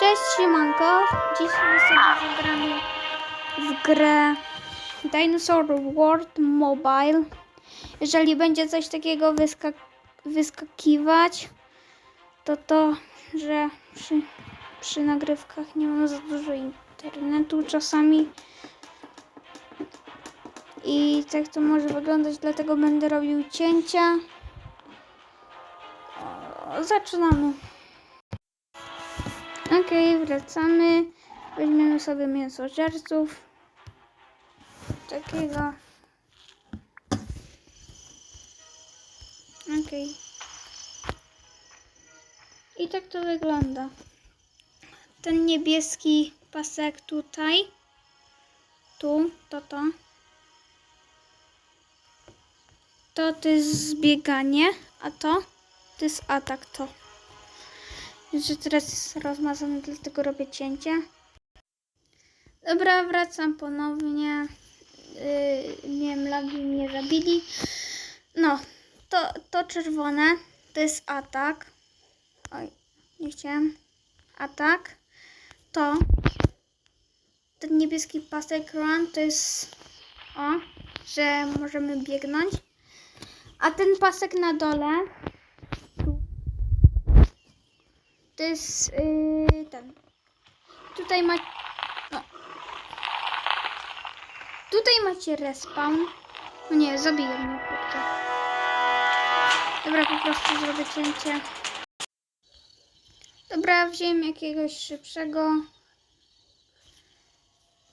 Cześć, siemanko. Dzisiaj sobie zagramy w grę Dinosaur World Mobile. Jeżeli będzie coś takiego wyskak wyskakiwać, to to, że przy, przy nagrywkach nie mam za dużo internetu czasami. I tak to może wyglądać, dlatego będę robił cięcia. O, zaczynamy. Okej, wracamy. Weźmiemy sobie mięso żerców. Takiego. Okej. I tak to wygląda. Ten niebieski pasek tutaj. Tu, to to. To to jest zbieganie, a to to jest atak to. Że teraz jest rozmazane, dlatego robię cięcie. Dobra, wracam ponownie. Yy, nie wiem, lagi mnie zabili. No, to, to czerwone to jest atak. Oj, nie chciałem. Atak. To. Ten niebieski pasek run to jest o, że możemy biegnąć. A ten pasek na dole to jest yy, ten. Tutaj ma. No. Tutaj macie respawn. No nie, zabiję mnie chłopca. Dobra, po prostu zrobię cięcie. Dobra, wziąłem jakiegoś szybszego.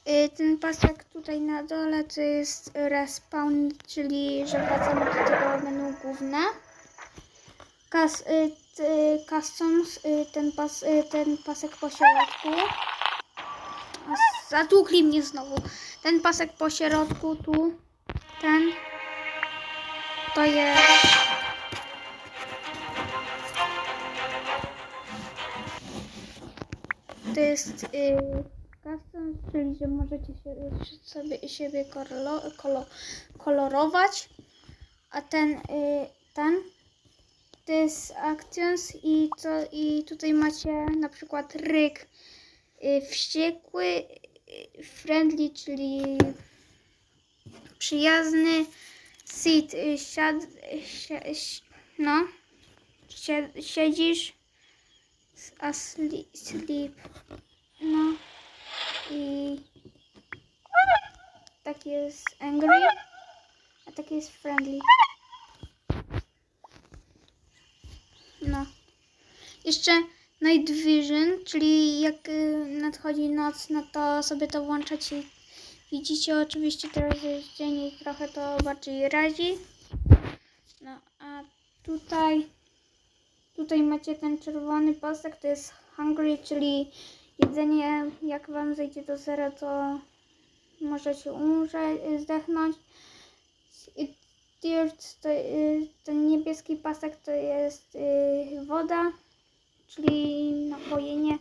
Yy, ten pasek tutaj na dole to jest respawn, czyli że wracamy do tego menu główne. Kas, y, t, customs, y, ten, pas, y, ten pasek po środku. Zatłukli mnie znowu. Ten pasek po środku, tu, ten, to jest... To jest y, customs, czyli że możecie się, sobie siebie kolor, kolor, kolorować. A ten, y, ten to jest actions i, to, i tutaj macie na przykład ryk y, wściekły, y, friendly, czyli przyjazny, sit, y, siad, si, si, no, sie, siedzisz, a sleep, sleep, no i taki jest angry, a taki jest friendly. No. Jeszcze Night Vision, czyli jak y, nadchodzi noc, no to sobie to włączacie. Widzicie, oczywiście teraz jest dzień i trochę to bardziej razi. No, a tutaj, tutaj macie ten czerwony pasek, to jest hungry, czyli jedzenie, jak wam zejdzie do zera, to możecie umrzeć, zdechnąć. I Dirt, to, y, ten niebieski pasek to jest y, woda, czyli napojenie.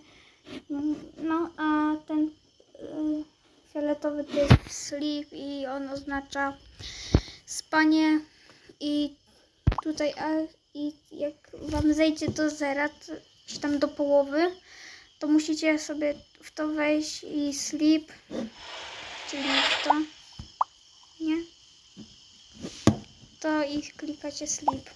No, a ten y, fioletowy to jest sleep i on oznacza spanie. I tutaj, a, i jak wam zejdzie do zera, czy tam do połowy, to musicie sobie w to wejść i sleep, czyli w to, nie? to i klikacie sleep.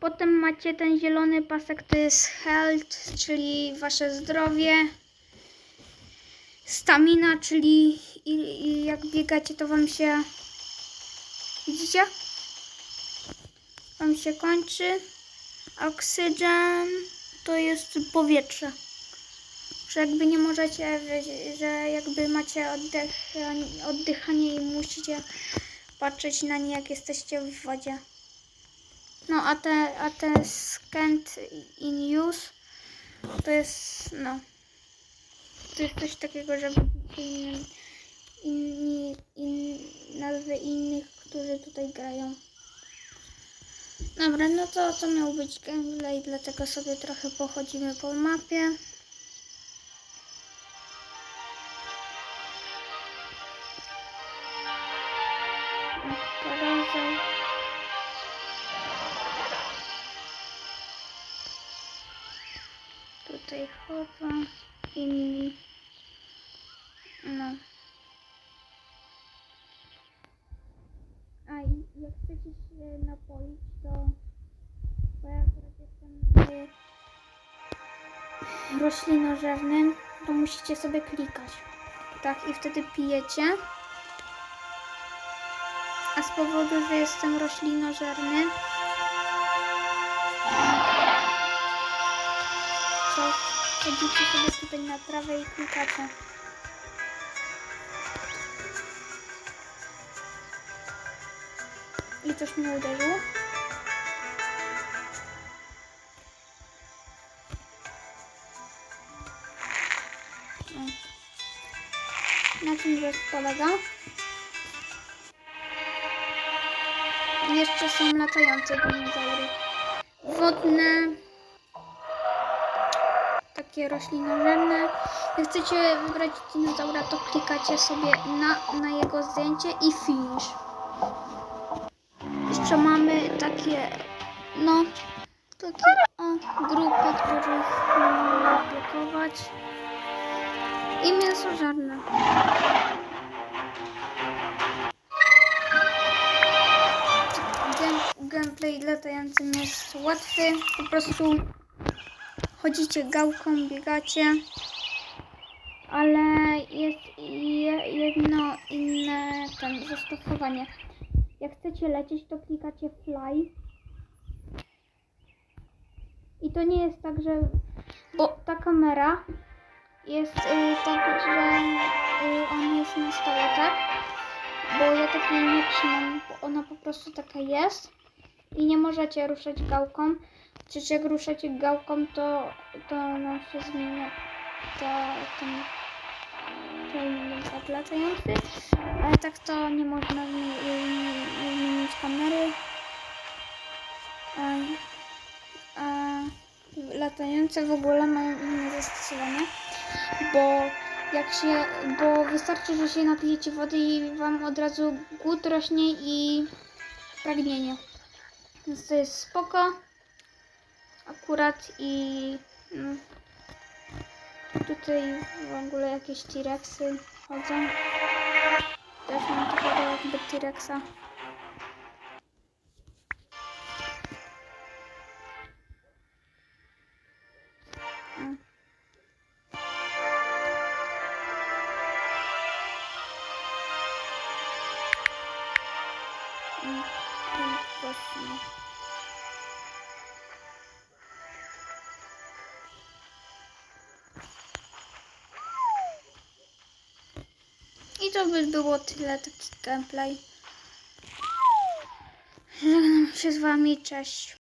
Potem macie ten zielony pasek, to jest health, czyli wasze zdrowie. Stamina, czyli i, i jak biegacie, to wam się. Widzicie? Wam się kończy. Oxygen to jest powietrze. Że jakby nie możecie, że jakby macie oddech, oddychanie i musicie patrzeć na nie, jak jesteście w wodzie. No, a te, a te scant in use to jest, no, to jest coś takiego, żeby innym, inni, in, nazwy innych, którzy tutaj grają. Dobra, no to to miał być gameplay, dlatego sobie trochę pochodzimy po mapie. Pokazał. Tutaj chowa. Inni. No. A jak chcecie się napoić, to bo ja akurat jestem y, roślinożernym, to musicie sobie klikać. Tak, i wtedy pijecie. A z powodu, że jestem roślinożerny, chodzicie sobie tutaj na trawę i klikacie. I coś mnie uderzyło. O. Na czym rzecz polega? Jeszcze są latające dinozaury. Wodne, takie roślinożerne. Jak chcecie wybrać dinozaura, to klikacie sobie na, na jego zdjęcie i finish. Jeszcze mamy takie, no, takie o, grupy, których możemy blokować. I mięsożarne. Game, gameplay latającym jest łatwy. Po prostu chodzicie gałką, biegacie. Ale jest je- jedno inne tam zastosowanie. Jak chcecie lecieć, to klikacie fly. I to nie jest tak, że. Bo ta kamera jest y, tak, że y, ona jest na stole, tak? Bo ja takiej nie trzymam, bo ona po prostu taka jest. I nie możecie ruszać gałką. Przecież jak ruszacie gałką, to, to ona się zmienia. Ta, ten, ten tak latający. Ale tak to nie można zmi- zmienić kamery. A, a latające w ogóle mają inne zastosowanie, bo jak się, bo wystarczy, że się napijecie wody i wam od razu głód rośnie i pragnienie. Więc to jest spoko. Akurat i no, tutaj w ogóle jakieś T-Rexy chodzą. Też mam takiego jakby T-Rexa. I to by było tyle, taki gameplay. Żegnam się z wami, cześć.